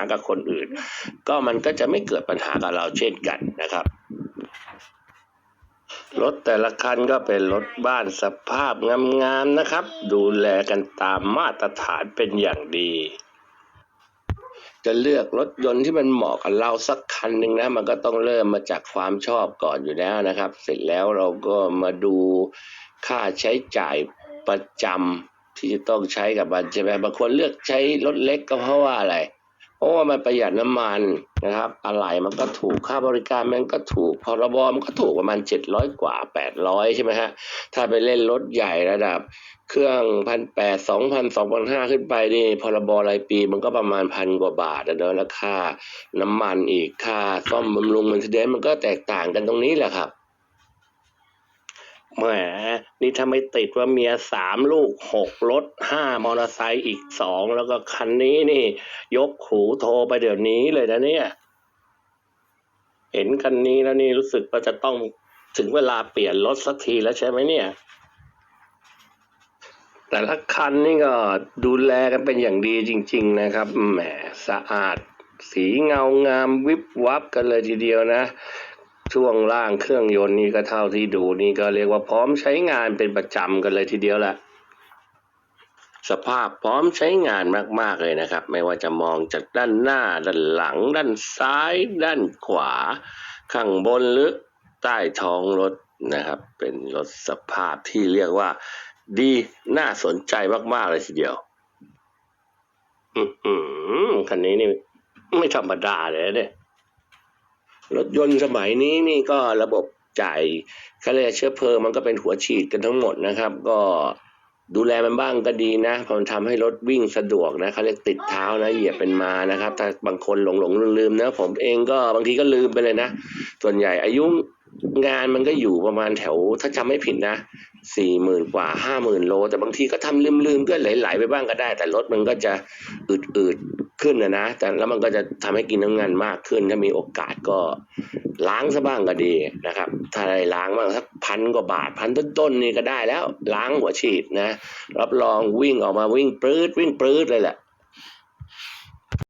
ากับคนอื่น ก็มันก็จะไม่เกิดปัญหากับเราเช่นกันนะครับรถแต่ละคันก็เป็นรถบ้านสภาพงามๆนะครับ ดูแลกันตามมาตรฐานเป็นอย่างดี จะเลือกรถยนต์ที่มันเหมาะกับเราสักคันหนึ่งนะ มันก็ต้องเริ่มมาจากความชอบก่อนอยู่แล้วนะครับ เสร็จแล้วเราก็มาดูค่าใช้จ่ายประจำที่จะต้องใช้กับมันใช่ไหมบางคนเลือกใช้รถเล็กก็เพราะว่าอะไร เพราะว่ามันประหยัดน้ำมันนะครับ อะไหล่มันก็ถูกค่าบริการมันก็ถูกพรบมันก็ถูกประมาณเจ็ดร้อยกว่าแปดร้อยใช่ไหมฮะ ถ้าไปเล่นรถใหญ่ระดับ เครื่องพันแปดสองพันสองพันห้าขึ้นไปนี่พรบรายปีมันก็ประมาณพันกว่าบาทอะเนอะแล้วค่าน้ำมันอีกค่าซ่อมบำรุงมันเดนมันก็แตกต่างกันตรงนี้แหละครับ แหมนี่ถ้าไม่ติดว่าเมียสามลูกหกรถห้ามอเตอร์ไซค์อีกสองแล้วก็คันนี้นี่ ยกหูโทรไปเดี๋ยวนี้เลยนะเนี่ย เห็นคันนี้แล้วนี่รู้สึกว่าจะต้องถึงเวลาเปลี่ยนรถสักทีแล้วใช่ไหมเนี่ย แต่ละคันนี่ก็ดูแลกันเป็นอย่างดีจริง ๆ นะครับแหมสะอาด สีเงางามวิบวับกันเลยทีเดียวนะ ช่วงล่างเครื่องยนต์นี่ก็เท่าที่ดูนี่ก็เรียกว่าพร้อมใช้งานเป็นประจำกันเลยทีเดียวแหละสภาพพร้อมใช้งานมาก ๆ เลยนะครับ ไม่ว่าจะมองจากด้านหน้า ด้านหลัง ด้านซ้าย ด้านขวา ข้างบนหรือใต้ท้องรถนะครับ เป็นรถสภาพที่เรียกว่า ดีน่าสนใจมาก ๆ เลยทีเดียวอือหือคันนี้นี่ไม่ธรรมดาเลยเนี่ย รถยนต์สมัยนี้นี่ก็ระบบจ่ายเขาเรียกเชื้อเพลิงมันก็เป็นหัวฉีดกันทั้งหมดนะครับ ก็ดูแลมันบ้างก็ดีนะเพราะมันทำให้รถวิ่งสะดวกนะเขาเรียกติดเท้านะเหยียบเป็นมานะครับ ถ้าบางคนหลงหลงลืมลืมนะผมเองก็บางทีก็ลืมไปเลยนะ ส่วนใหญ่อายุงานมันก็อยู่ประมาณแถวถ้าจำไม่ผิดนะสี่หมื่นกว่าห้าหมื่นโล แต่บางทีก็ทำลืมลืมๆก็ไหลๆไปบ้างก็ได้ แต่รถมันก็จะอืดๆ ขึ้นนะนะแต่แล้วมันก็จะทำให้กินน้ำงานมากขึ้น ถ้ามีโอกาสก็ล้างซะบ้างก็ดีนะครับ ถ้าได้ล้างบ้างสักพันกว่าบาทพันต้นๆนี่ก็ได้แล้ว ล้างหัวฉีดนะ รับรองวิ่งออกมาวิ่งปลื้ดวิ่งปลื้ดเลยแหละ